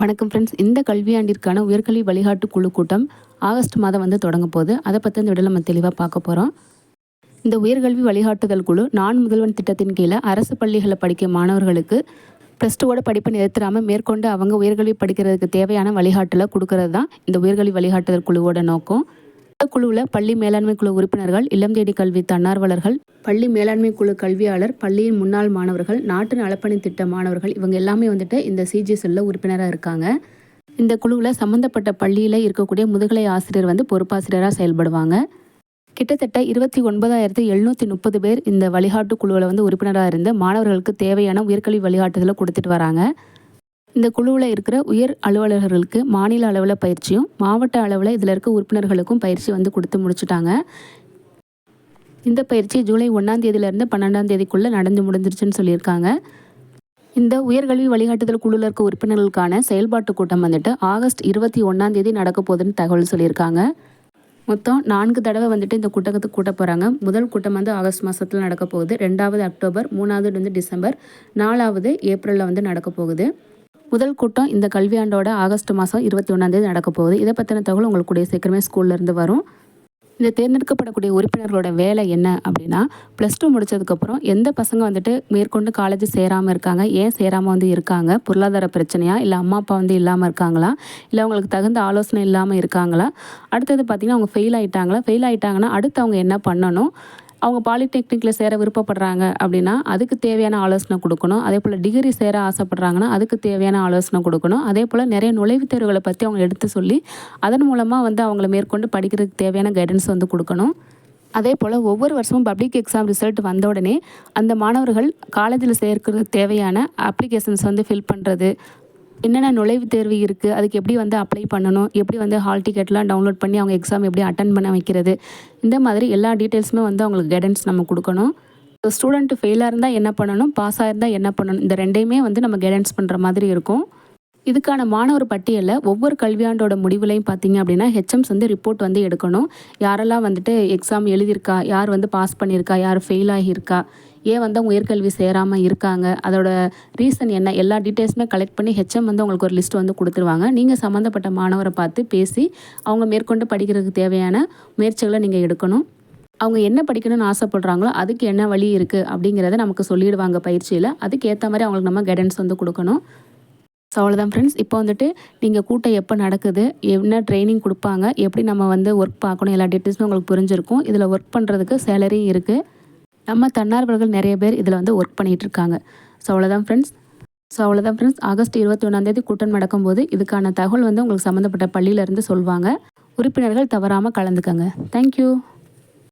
வணக்கம் ஃப்ரெண்ட்ஸ் இந்த கல்வியாண்டிற்கான உயர்கல்வி வழிகாட்டு குழு கூட்டம் ஆகஸ்ட் மாதம் வந்து தொடங்க போகுது. அதை பற்றி இந்த விட நம்ம தெளிவாக பார்க்க போகிறோம் இந்த உயர்கல்வி வழிகாட்டுதல் குழு நான் முதல்வன் திட்டத்தின் கீழே அரசு பள்ளிகளில் படிக்கும் மாணவர்களுக்கு ப்ளஸ் டூவோட படிப்பை நிறுத்தாமல் மேற்கொண்டு அவங்க உயர்கல்வி படிக்கிறதுக்கு தேவையான வழிகாட்டலை கொடுக்கறது தான் இந்த உயர்கல்வி வழிகாட்டுதல் குழுவோட நோக்கம். இந்த குழுவில் பள்ளி மேலாண்மை குழு உறுப்பினர்கள் இல்லம் தேடி கல்வி தன்னார்வலர்கள் பள்ளி மேலாண்மை குழு கல்வியாளர் பள்ளியின் முன்னாள் மாணவர்கள் நாட்டு நலப்பணி திட்ட மாணவர்கள் இவங்க எல்லாமே வந்துட்டு இந்த சிஜிஎஸ்எல்ல உறுப்பினராக இருக்காங்க. இந்த குழுவில் சம்மந்தப்பட்ட பள்ளியில் இருக்கக்கூடிய முதுகலை ஆசிரியர் வந்து பொறுப்பாசிரியராக செயல்படுவாங்க. கிட்டத்தட்ட இருபத்தி ஒன்பதாயிரத்து எழுநூற்றி முப்பது பேர் இந்த வழிகாட்டு குழுவில் வந்து உறுப்பினராக இருந்து மாணவர்களுக்கு தேவையான உயர்கல்வி வழிகாட்டுதலை கொடுத்துட்டு வராங்க. இந்த குழுவில் இருக்கிற உயர் அலுவலர்களுக்கு மாநில அளவில் பயிற்சியும் மாவட்ட அளவில் இதில் இருக்க உறுப்பினர்களுக்கும் பயிற்சி வந்து கொடுத்து முடிச்சுட்டாங்க. இந்த பயிற்சி ஜூலை ஒன்றாம் தேதியிலேருந்து பன்னெண்டாம் தேதிக்குள்ளே நடந்து முடிஞ்சிருச்சுன்னு சொல்லியிருக்காங்க. இந்த உயர்கல்வி வழிகாட்டுதல் குழுவில் இருக்க உறுப்பினர்களுக்கான செயல்பாட்டு கூட்டம் வந்துட்டு ஆகஸ்ட் இருபத்தி ஒன்றாம் தேதி நடக்க போகுதுன்னு தகவல் சொல்லியிருக்காங்க. மொத்தம் நான்கு தடவை வந்துட்டு இந்த கூட்டத்துக்கு கூட்ட போகிறாங்க முதல் கூட்டம் வந்து ஆகஸ்ட் மாதத்தில் நடக்க போகுது. ரெண்டாவது அக்டோபர் மூணாவது வந்து டிசம்பர் நாலாவது ஏப்ரலில் வந்து நடக்க போகுது. முதல் கூட்டம் இந்த கல்வியாண்டோட ஆகஸ்ட் மாதம் இருபத்தி ஒன்றாந்தேதி நடக்க போகுது. இதை பற்றின தகவல் உங்களுக்கு கூடிய சீக்கிரமே ஸ்கூல்லேருந்து வரும். இந்த தேர்ந்தெடுக்கப்படக்கூடிய உறுப்பினர்களோட வேலை என்ன அப்படின்னா ப்ளஸ் டூ முடித்ததுக்கப்புறம் எந்த பசங்க வந்துட்டு மேற்கொண்டு காலேஜ் சேராமல் இருக்காங்க ஏன் சேராமல் வந்து இருக்காங்க பொருளாதார பிரச்சனையா இல்லை அம்மா அப்பா வந்து இல்லாமல் இருக்காங்களா இல்லை அவங்களுக்கு தகுந்த ஆலோசனை இல்லாமல் இருக்காங்களா அடுத்தது பார்த்திங்கன்னா அவங்க ஃபெயில் ஆகிட்டாங்களா ஃபெயில் ஆகிட்டாங்கன்னா அடுத்து அவங்க என்ன பண்ணணும் அவங்க பாலிடெக்னிக்கில் சேர விருப்பப்படுறாங்க அப்படின்னா அதுக்கு தேவையான ஆலோசனை கொடுக்கணும். அதே போல் டிகிரி சேர ஆசைப்படுறாங்கன்னா அதுக்கு தேவையான ஆலோசனை கொடுக்கணும். அதே போல் நிறைய நுழைவுத் தேர்வுகளை பற்றி அவங்க எடுத்து சொல்லி அதன் மூலமாக வந்து அவங்கள மேற்கொண்டு படிக்கிறதுக்கு தேவையான கைடன்ஸ் வந்து கொடுக்கணும். அதே போல் ஒவ்வொரு வருஷமும் பப்ளிக் எக்ஸாம் ரிசல்ட் வந்த உடனே அந்த மாணவர்கள் காலேஜில் சேர்க்கிறதுக்கு தேவையான அப்ளிகேஷன்ஸ் வந்து ஃபில் பண்ணுறது என்னென்ன நுழைவுத் தேர்வு இருக்குது அதுக்கு எப்படி வந்து அப்ளை பண்ணணும் எப்படி வந்து ஹால் டிக்கெட்லாம் டவுன்லோட் பண்ணி அவங்க எக்ஸாம் எப்படி அட்டன் பண்ண வைக்கிறது இந்த மாதிரி எல்லா டீட்டெயில்ஸுமே வந்து அவங்களுக்கு கைடன்ஸ் நம்ம கொடுக்கணும். ஸ்டூடெண்ட்டு ஃபெயிலாக இருந்தால் என்ன பண்ணணும் பாஸ் ஆகிருந்தால் என்ன பண்ணணும் இந்த ரெண்டையுமே வந்து நம்ம கைடன்ஸ் பண்ணுற மாதிரி இருக்கும். இதுக்கான மாணவர் பட்டியலில் ஒவ்வொரு கல்வியாண்டோட முடிவுலையும் பார்த்தீங்க அப்படின்னா ஹெச்எம்ஸ் வந்து ரிப்போர்ட் வந்து எடுக்கணும். யாரெல்லாம் வந்துட்டு எக்ஸாம் எழுதியிருக்கா யார் வந்து பாஸ் பண்ணியிருக்கா யார் ஃபெயில் ஆகியிருக்கா ஏன் வந்து அவங்க உயர்கல்வி சேராமல் இருக்காங்க? அதோட ரீசன் என்ன? எல்லா டீட்டெயில்ஸுமே கலெக்ட் பண்ணி ஹெச்எம் வந்து உங்களுக்கு ஒரு லிஸ்ட் வந்து கொடுத்துருவாங்க. நீங்கள் சம்மந்தப்பட்ட மாணவரை பார்த்து பேசி அவங்க மேற்கொண்டு படிக்கிறதுக்கு தேவையான முயற்சிகளை நீங்கள் எடுக்கணும். அவங்க என்ன படிக்கணும்னு ஆசைப்படுறாங்களோ அதுக்கு என்ன வழி இருக்குது அப்படிங்கிறத நமக்கு சொல்லிடுவாங்க பயிற்சியில். அதுக்கேற்ற மாதிரி அவங்களுக்கு நம்ம கைடன்ஸ் வந்து கொடுக்கணும். ஸோ அவ்வளோதான் ஃப்ரெண்ட்ஸ் இப்போ வந்துட்டு நீங்கள் கூட்டம் எப்போ நடக்குது? என்ன ட்ரைனிங் கொடுப்பாங்க? எப்படி நம்ம வந்து ஒர்க் பார்க்கணும்? எல்லா டீட்டெயில்ஸுமே உங்களுக்கு புரிஞ்சிருக்கும். இதில் ஒர்க் பண்ணுறதுக்கு சேலரி இருக்குது நம்ம தன்னார்வர்கள் நிறைய பேர் இதில் வந்து ஒர்க் பண்ணிகிட்டு இருக்காங்க ஸோ அவ்வளோதான் ஃப்ரெண்ட்ஸ் ஸோ அவ்வளோதான் ஃப்ரெண்ட்ஸ் ஆகஸ்ட் இருபத்தி ஒன்றாந்தேதி கூட்டம் நடக்கும்போது இதுக்கான தகவல் வந்து உங்களுக்கு சம்மந்தப்பட்ட பள்ளியிலேருந்து சொல்லுவாங்க உறுப்பினர்கள் தவறாமல் கலந்துக்கங்க. தேங்க்யூ